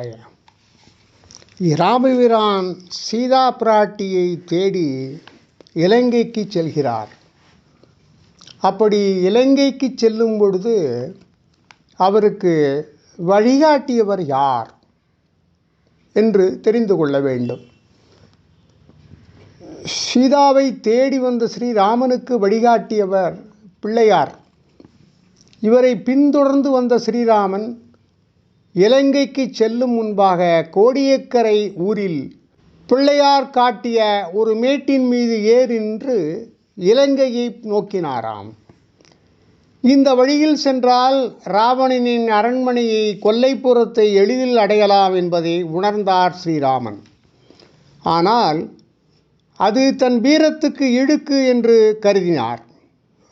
நமச்சிவாய ராமபிரான் சீதா பிராட்டியை தேடி இலங்கைக்கு செல்கிறார். அப்படி இலங்கைக்கு செல்லும் பொழுது அவருக்கு வழிகாட்டியவர் யார் என்று தெரிந்து கொள்ள வேண்டும். சீதாவை தேடி வந்த ஸ்ரீராமனுக்கு வழிகாட்டியவர் பிள்ளையார். இவரை பின்தொடர்ந்து வந்த ஸ்ரீராமன் இலங்கைக்கு செல்லும் முன்பாக கோடியக்கரை ஊரில் பிள்ளையார் காட்டிய ஒரு மேட்டின் மீது ஏறி நின்று இலங்கையை நோக்கினாராம். இந்த வழியில் சென்றால் ராவணனின் அரண்மனையை கொல்லைப்புறத்தை எளிதில் அடையலாம் என்பதை உணர்ந்தார் ஸ்ரீராமன். ஆனால் அது தன் வீரத்துக்கு இடுக்கு என்று கருதினார்.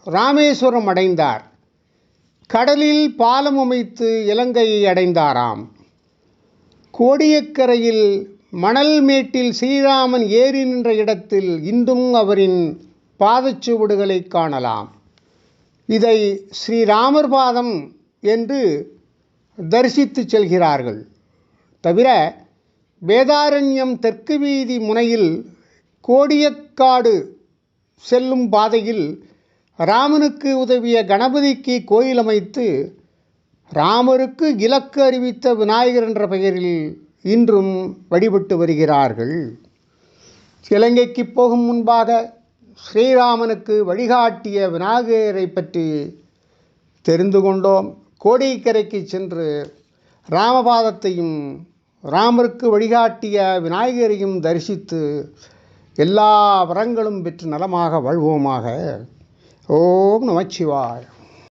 ராமேஸ்வரம் அடைந்தார். கடலில் பாலம் அமைத்து இலங்கையை அடைந்தாராம். கோடியக்கரையில் மணல் மேட்டில் ஸ்ரீராமன் ஏறி நின்ற இடத்தில் இன்றும் அவரின் பாதச்சுவடுகளை காணலாம். இதை ஸ்ரீராமர் பாதம் என்று தரிசித்து செல்கிறார்கள். தவிர வேதாரண்யம் தெற்கு வீதி முனையில் கோடியக்காடு செல்லும் பாதையில் ராமனுக்கு உதவிய கணபதிக்கு கோயில் அமைத்து ராமருக்கு இலக்கு அறிவித்த விநாயகர் என்ற பெயரில் இன்றும் வழிபட்டு வருகிறார்கள். இலங்கைக்கு போகும் முன்பாக ஸ்ரீராமனுக்கு வழிகாட்டிய விநாயகரை பற்றி தெரிந்து கொண்டோம். கோடிக்கரைக்கு சென்று ராமபாதத்தையும் ராமருக்கு வழிகாட்டிய விநாயகரையும் தரிசித்து எல்லா வரங்களும் பெற்று நலமாக வாழ்வோமாக. ஓம் நமச்சிவாய்